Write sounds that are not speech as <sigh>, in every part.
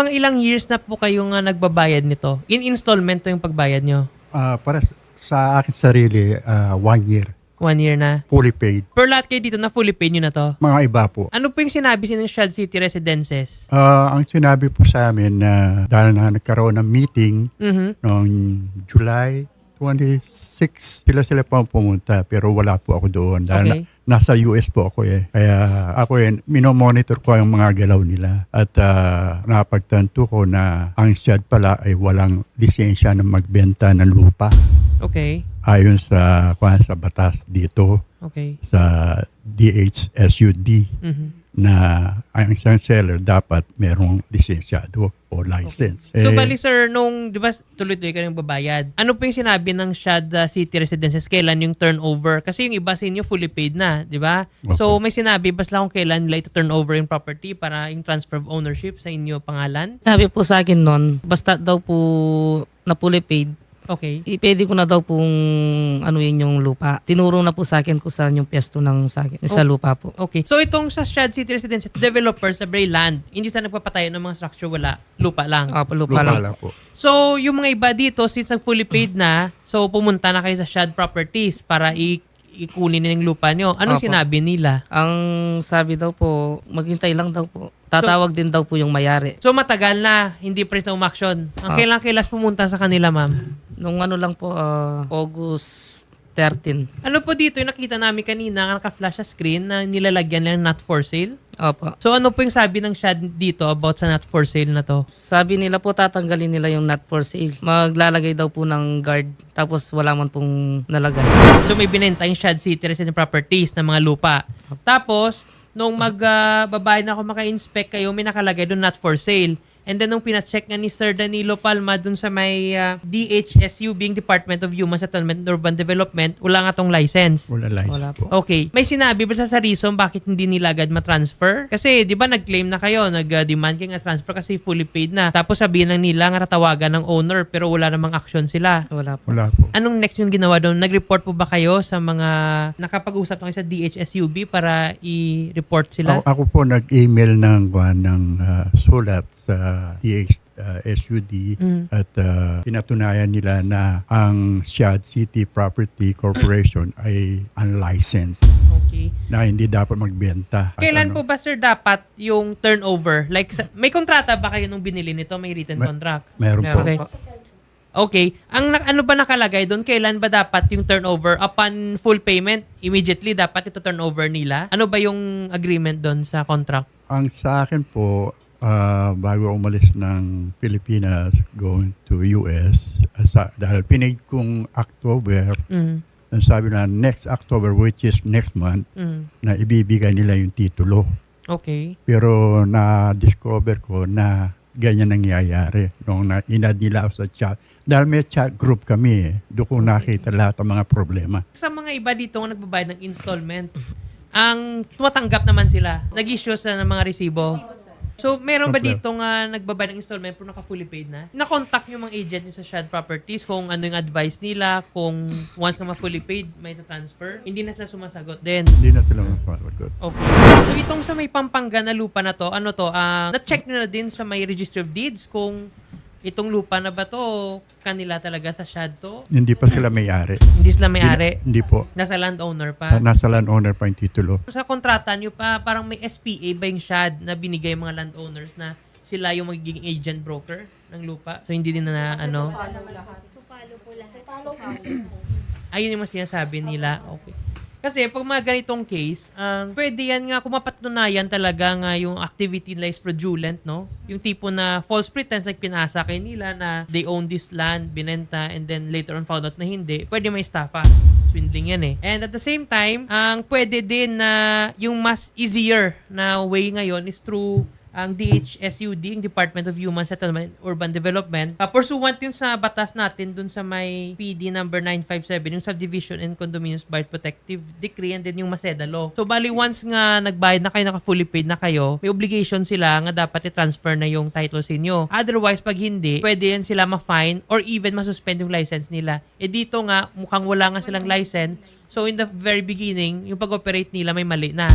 mga ilang years na po kayo nga nagbabayad nito? In installment to yung pagbayad nyo? Ah, para s- sa akin sarili, ah, one year, One year na. fully paid. Per lahat kayo dito na fully paid nyo na to? Mga iba po. Ano po yung sinabi sa ng Shad City Residences? Ah, ang sinabi po sa amin na dahil na nagkaroon ng meeting Mhm. noong July 26, sila sila ang pumunta pero wala po ako doon dahil Okay. na- nasa US po ako eh. Kaya ako eh, minomonitor ko yung mga galaw nila at uh, napagtanto ko na ang SIAD pala ay walang lisensya na magbenta ng lupa Okay. ayon sa, kuwan, sa batas dito Okay. sa DHSUD Mhm. Na ang isang seller dapat merong lisensyado o license. So Eh, bali sir, nung, di ba, tuloy-tuloy ka nang babayad. Ano po yung sinabi ng Shad uh, City Residences? Kailan yung turnover? Kasi yung iba sa inyo fully paid na, di ba? So may sinabi, basta kung kailan nila ito turn over yung property para yung transfer of ownership sa inyo pangalan? Sabi po sa akin noon, basta daw po na fully paid, Okay. i- pwede ko na daw pong ano yun yung lupa. Tinuro na po sa akin kung saan yung pwesto ng sa akin, sa Oh. lupa po. Okay. So itong sa Shad City Residences, developers na land, hindi sa nagpapatayo ng mga structure, wala. Lupa lang. Opo, lupa, lupa lang. lang po. So, yung mga iba dito, since nag fully paid na, so pumunta na kayo sa Shad Properties para i- ikunin na yung lupa nyo. Anong Opo. sinabi nila? Ang sabi daw po, maghintay lang daw po. Tatawag din daw po yung mayari. So, matagal na, hindi pa rin na umaksyon. Ang Ah. kailan kailas pumunta sa kanila, ma'am? Nung ano lang po, ah, August 13. Ano po dito, yung nakita namin kanina, naka-flash sa screen na nilalagyan lang not for sale. Opo. So, ano po yung sabi ng Shad dito about sa not for sale na to? Sabi nila po tatanggalin nila yung not for sale. Maglalagay daw po ng guard tapos wala man pong nalagay. So may binenta yung Shad City Resident Properties ng mga lupa. Tapos, nung magbabayad na ako maka-inspect kayo, may nakalagay doon not for sale. And then nung pina-check nga ni Sir Danilo Palma dun sa may ah, DHSU being Department of Human Settlement and Urban Development, wala nga tong license. Wala license Wala po. Okay. May sinabi ba sa sa reason bakit hindi nila agad matransfer? Kasi, di ba, nag-claim na kayo, nag-demand kayo nga transfer kasi fully paid na. Tapos sabihin lang nila nga tatawagan ng owner pero wala namang action sila. Wala po. Wala po. Anong next yung ginawa doon? Nag-report po ba kayo sa mga nakapag-usap na kayo sa DHSUB para i-report sila? Ako, ako po nag-email ng, kuwan, ng ah, sulat sa DHSUD Mm. at ah, pinatunayan nila na ang Siad City Property Corporation <clears throat> ay unlicensed Okay. na hindi dapat magbenta. Kailan ano, po ba sir dapat yung turnover? Like, sa- may kontrata ba kayo nung binili nito? May written May- contract? Meron po. Okay. Okay. Ang ano ba nakalagay doon? Kailan ba dapat yung turnover? Upon full payment, immediately dapat ito turnover nila? Ano ba yung agreement doon sa contract? Ang sa akin po, ah, bago umalis ng Pilipinas going to US, ah, sa, dahil pinaid kong October, Mm. ang sabi na next October, which is next month, Mm. na ibibigay nila yung titulo. Okay. Pero na-discover ko na ganyan nangyayari nung na inad nila sa chat. Dahil may chat group kami eh. Doon ko nakita lahat ng mga problema. Sa mga iba dito nagbabayad ng installment, ang tumatanggap naman sila. Nag-issue sila ng mga resibo. So, meron ba dito nga nagbabayad ng installment pero naka-fully paid na? Na-contact yung mga agent nyo sa Shad Properties kung ano yung advice nila, kung once ka ma-fully paid, may transfer. Hindi na sila sumasagot din. Hindi na sila masasagot. Okay. So, itong sa may Pampanga na lupa na to, ano to, ah, na-check nyo na din sa may Registry of Deeds kung itong lupa na ba to, kanila talaga sa Shad to? Hindi pa sila may-ari. Hindi sila may-ari. Hindi po. Nasa landowner pa. Nasa landowner pa yung titulo. Sa kontrata nyo pa, parang may SPA ba yung SHAD na binigay mga landowners na sila yung magiging agent broker ng lupa? So, hindi din na ano? Ayun yung mga sinasabi nila. Okay. Kasi pag mga ganitong case, um, pwede yan nga kung mapatunayan talaga nga yung activity nila is fraudulent, no? Yung tipo na false pretense, like pinasa kay nila na they own this land, binenta, and then later on found out na hindi, pwede may estafa. Swindling yan eh. And at the same time, ang pwede din na yung mas easier na way ngayon is through ang DHSUD, yung Department of Human Settlement Urban Development, uh, pursuant yun sa batas natin dun sa may PD number 957, yung Subdivision and Condominiums by Protective Decree and then yung Maseda Law. So, bali once nga nagbayad na kayo, naka-fully paid na kayo, may obligation sila nga dapat i-transfer na yung title sa inyo. Otherwise, pag hindi, pwede yan sila ma-fine or even masuspend yung license nila. Eh dito nga, mukhang wala nga silang license. So, in the very beginning, yung pag-operate nila may mali na.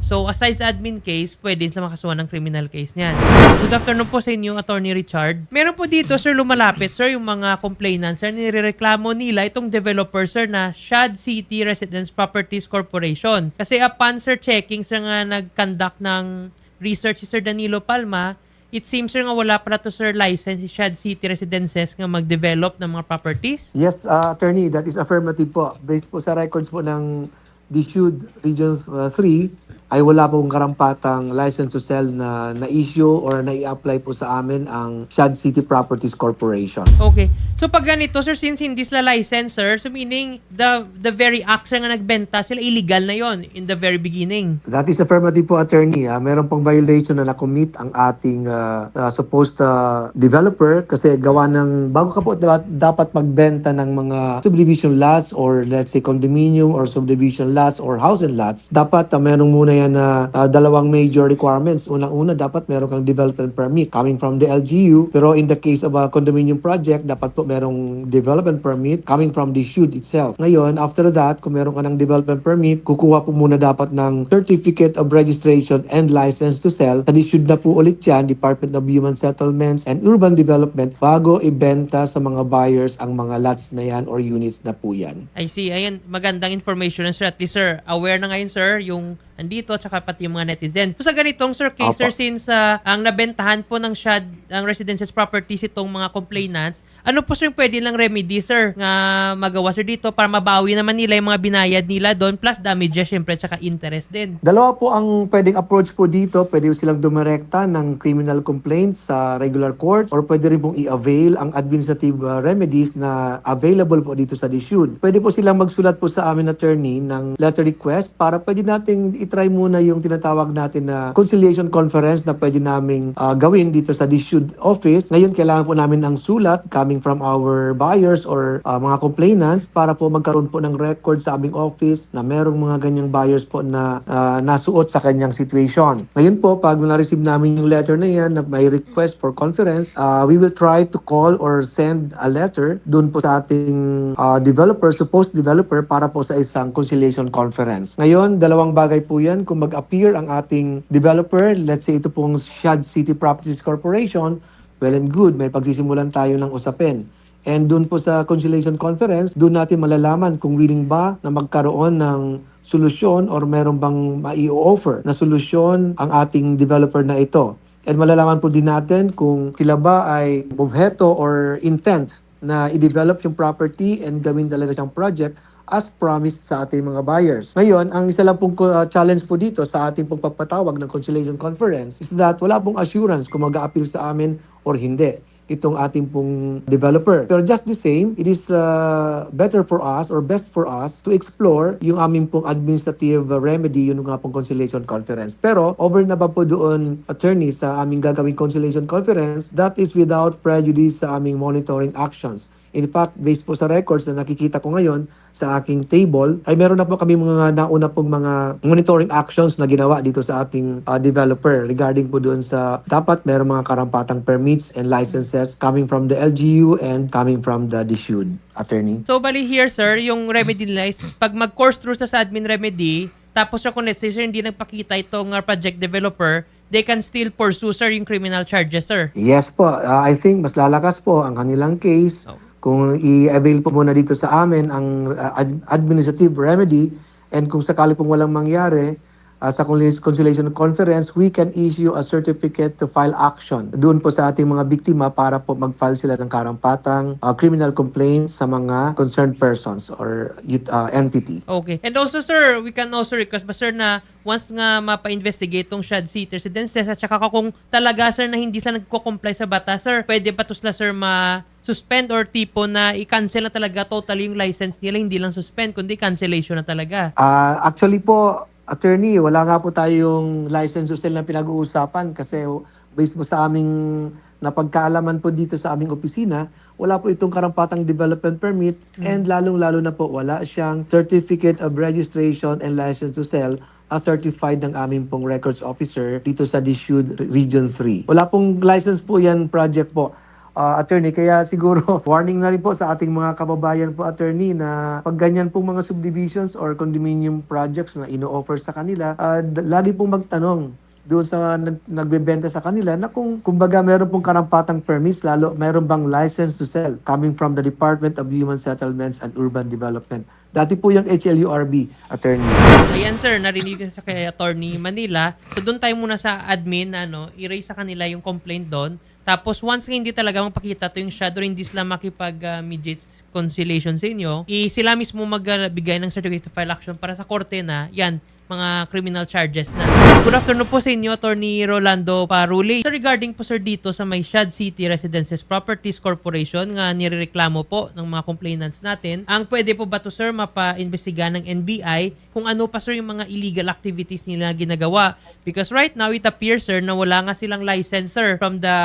So, aside sa admin case, pwede sila makasuhan ng criminal case niyan. Good afternoon po sa inyo, Attorney Richard. Meron po dito, sir, lumalapit, sir, yung mga complainants, sir, nirereklamo nila itong developer, sir, na Shad City Residence Properties Corporation. Kasi upon, sir, checking, sir, nga nag-conduct ng research si Sir Danilo Palma, it seems, sir, nga wala pala to, sir, license si Shad City Residences nga mag-develop ng mga properties. Yes, uh, attorney, that is affirmative po. Based po sa records po ng DSUD Region uh, 3, ay wala pong karampatang license to sell na na-issue or na-i-apply po sa amin ang Shad City Properties Corporation. Okay. So pag ganito, sir, since hindi sila license, sir, so meaning the the very act sir, nga nagbenta, sila illegal na yon in the very beginning. That is affirmative po, attorney. Ah, meron pong violation na nakomit ang ating uh, uh, supposed uh, developer kasi gawa ng, bago ka po dapat, dapat magbenta ng mga subdivision lots or let's say condominium or subdivision lots or house and lots, dapat uh, merong muna yan na uh, dalawang major requirements. Unang-una, dapat meron kang development permit coming from the LGU. Pero in the case of a condominium project, dapat po merong development permit coming from the SHUD itself. Ngayon, after that, kung meron ka ng development permit, kukuha po muna dapat ng Certificate of Registration and License to Sell. Sa SHUD na po ulit yan, Department of Human Settlements and Urban Development, bago ibenta sa mga buyers ang mga lots na yan or units na po yan. I see. Ayan, magandang information, sir. At least, sir, aware na ngayon, sir, yung andito, tsaka pati yung mga netizens. So, sa ganitong, sir, case, Opo. sir, since ah, ang nabentahan po ng SHAD, ang residences properties itong mga complainants, ano po, sir, yung pwede lang remedy, sir, nga magawa, sir, dito para mabawi naman nila yung mga binayad nila doon, plus damages, syempre, tsaka interest din. Dalawa po ang pwedeng approach po dito. Pwede po silang dumirekta ng criminal complaint sa regular court or pwede rin pong i-avail ang administrative uh, remedies na available po dito sa DSUD. Pwede po silang magsulat po sa amin attorney ng letter request para pwede nating itry muna yung tinatawag natin na conciliation conference na pwede naming uh, gawin dito sa DSUD office. Ngayon, kailangan po namin ng sulat coming from our buyers or uh, mga complainants para po magkaroon po ng record sa aming office na merong mga ganyang buyers po na uh, nasuot sa kanyang situation. Ngayon po, pag na-receive namin yung letter na yan na may request for conference, uh, we will try to call or send a letter dun po sa ating uh, developer, supposed developer, para po sa isang conciliation conference. Ngayon, dalawang bagay po yan. Kung mag-appear ang ating developer, let's say ito pong Shad City Properties Corporation, well and good, may pagsisimulan tayo ng usapin. And doon po sa conciliation conference, doon natin malalaman kung willing ba na magkaroon ng solusyon or meron bang mai-offer na solusyon ang ating developer na ito. And malalaman po din natin kung sila ba ay obheto or intent na i-develop yung property and gawin talaga siyang project as promised sa ating mga buyers. Ngayon, ang isa lang pong uh, challenge po dito sa ating pong pagpatawag ng conciliation conference is that wala pong assurance kung mag-a-appeal sa amin or hindi itong ating pong developer. Pero just the same, it is uh, better for us or best for us to explore yung aming pong administrative uh, remedy, yun nga pong conciliation conference. Pero over na ba po doon, attorney, sa aming gagawing conciliation conference, that is without prejudice sa aming monitoring actions. In fact, based po sa records na nakikita ko ngayon sa aking table, ay meron na po kami mga nauna pong mga monitoring actions na ginawa dito sa ating uh, developer regarding po doon sa dapat meron mga karampatang permits and licenses coming from the LGU and coming from the DSUD attorney. So, bali here, sir, yung remedy is pag mag-course through sa admin remedy, tapos sa sir, hindi nagpakita itong uh, project developer, they can still pursue, sir, yung criminal charges, sir. Yes po, uh, I think mas lalakas po ang kanilang case Oh. Kung i-avail po muna dito sa amin ang uh, ad- administrative remedy and kung sakali pong walang mangyari uh, sa concil- conciliation conference, we can issue a certificate to file action doon po sa ating mga biktima para po mag-file sila ng karampatang uh, criminal complaint sa mga concerned persons or uh, entity. Okay. And also, sir, we can also request ba, sir, na once nga mapa-investigate tong Shad City Residences at saka kung talaga, sir, na hindi sila nagko-comply sa bata, sir, pwede ba to sila, sir, ma suspend or tipo na i-cancel na talaga totally yung license nila, hindi lang suspend, kundi cancellation na talaga. Ah, actually po, attorney, wala nga po tayong license to sell na pinag-uusapan kasi based po sa aming napagkaalaman po dito sa aming opisina, wala po itong karampatang development permit and lalong-lalo na po wala siyang certificate of registration and license to sell as certified ng aming pong records officer dito sa DSUD Region 3. Wala pong license po yan project po. Uh, attorney. Kaya siguro <laughs> warning na rin po sa ating mga kababayan po attorney na pag ganyan pong mga subdivisions or condominium projects na ino-offer sa kanila, uh, lagi pong magtanong doon sa nag- nagbebenta sa kanila na kung kumbaga meron pong karampatang permits lalo meron bang license to sell coming from the Department of Human Settlements and Urban Development. Dati po yung HLURB attorney. Ayan sir, narinig ko sa kay Attorney Manila. So doon tayo muna sa admin ano, i-raise sa kanila yung complaint doon. Tapos once nga hindi talaga mapakita to yung shadow hindi sila makipag-mediate conciliation sa inyo, i sila mismo magbigay ng certificate of file action para sa korte na yan, mga criminal charges na. Good afternoon po sa inyo, Attorney Rolando Paruli. So regarding po sir dito sa may Shad City Residences Properties Corporation nga nirereklamo po ng mga complainants natin, ang pwede po ba to sir mapa-imbestiga ng NBI kung ano pa sir yung mga illegal activities nila ginagawa? Because right now it appears sir na wala nga silang license sir from the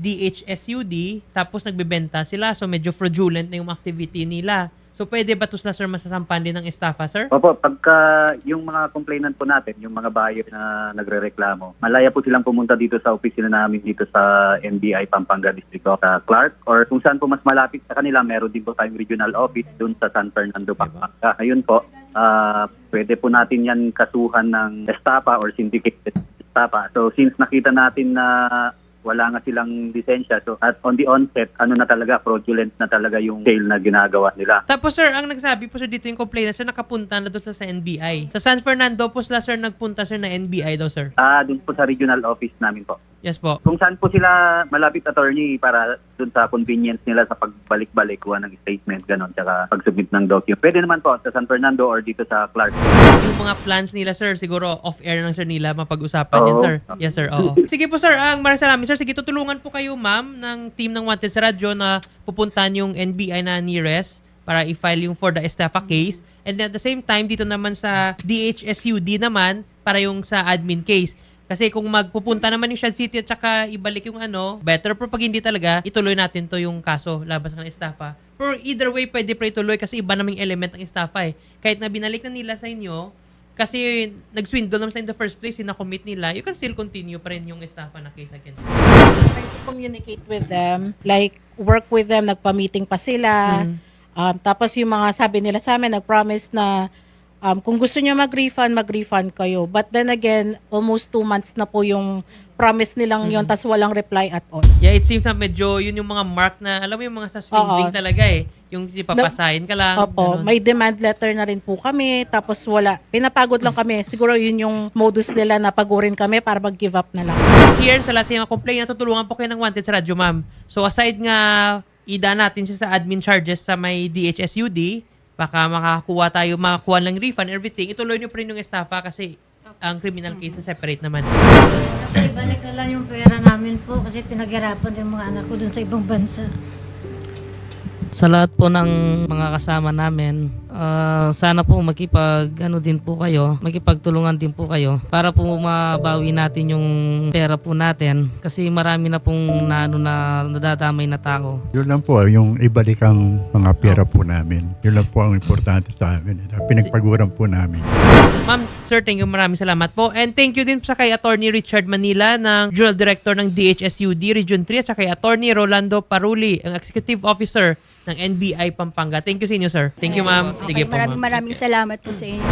DHSUD tapos nagbebenta sila so medyo fraudulent na yung activity nila. So pwede ba to sila sir masasampan din ng estafa sir? Opo, pagka yung mga complainant po natin, yung mga buyer na nagrereklamo, malaya po silang pumunta dito sa opisina namin dito sa NBI Pampanga District of uh, Clark or kung saan po mas malapit sa kanila, meron din po tayong regional office dun sa San Fernando, Pampanga. Ayun po, ah, pwede po natin yan kasuhan ng estafa or syndicated estafa. So since nakita natin na wala nga silang lisensya. So at on the onset, ano na talaga, fraudulent na talaga yung sale na ginagawa nila. Tapos sir, ang nagsabi po sir dito yung complainant sir nakapunta na doon sa, sa NBI. Sa San Fernando po sila sir nagpunta sir na NBI daw sir. Ah, dun po sa regional office namin po. Yes po. Kung saan po sila malapit attorney para dun sa convenience nila sa pagbalik-balik kuha ng statement, ganon, tsaka pag-submit ng document. Pwede naman po sa San Fernando or dito sa Clark. Yung mga plans nila sir, siguro off-air lang sir nila mapag-usapan yan Oo. sir. Yes sir, oo. <laughs> Sige po sir, ang maraming salamat sir. Sige, tutulungan po kayo ma'am ng team ng Wanted sa radyo na pupuntahan yung NBI na nearest para i-file yung for the estafa case. And at the same time, dito naman sa DHSUD naman para yung sa admin case. Kasi kung magpupunta naman yung Shad City at saka ibalik yung ano, better pero pag hindi talaga, ituloy natin to yung kaso labas ng estafa. Pero either way, pwede pa ituloy kasi iba namang element ng estafa eh. Kahit na binalik na nila sa inyo, kasi nag-swindle naman sila in the first place, sinakommit nila, you can still continue pa rin yung estafa na case against them. try to communicate with them, like work with them, nagpa-meeting pa sila. Um, tapos yung mga sabi nila sa amin, nag-promise na um, kung gusto nyo mag-refund, mag-refund kayo. But then again, almost two months na po yung promise nilang yon tas walang reply at all. Yeah, it seems na medyo yun yung mga mark na, alam mo yung mga sa Oo. talaga eh. Yung ipapasahin ka lang. Opo, ganun. may demand letter na rin po kami, tapos wala. Pinapagod lang kami. Siguro yun yung modus nila na pagurin kami para mag-give up na lang. Here, sa sa mga complaint, natutulungan po kayo ng Wanted sa radyo, ma'am. So aside nga, ida natin siya sa admin charges sa may DHSUD, baka makakuha tayo, makakuha lang refund, everything, ituloy nyo pa rin yung estafa kasi ang criminal case na separate naman. Ibalik na lang yung pera namin po kasi pinaghirapan din mga anak ko dun sa ibang bansa. Sa lahat po ng mga kasama namin, ah, sana po makipag ano din po kayo, makipagtulungan din po kayo para po mabawi natin yung pera po natin kasi marami na pong na, ano, na nadadamay na tao. Yun lang po, yung ibalik ang mga pera po namin. Yun lang po ang importante sa amin. Pinagpaguran po namin. Ma'am, sir, thank you. Maraming salamat po. And thank you din sa kay Attorney Richard Manila ng Journal Director ng DHSUD Region 3 at sa kay Attorney Rolando Paruli, ang Executive Officer ng NBI Pampanga. Thank you sa inyo, sir. Thank you, ma'am. Sige Okay, po, maraming ma'am. maraming salamat po sa inyo.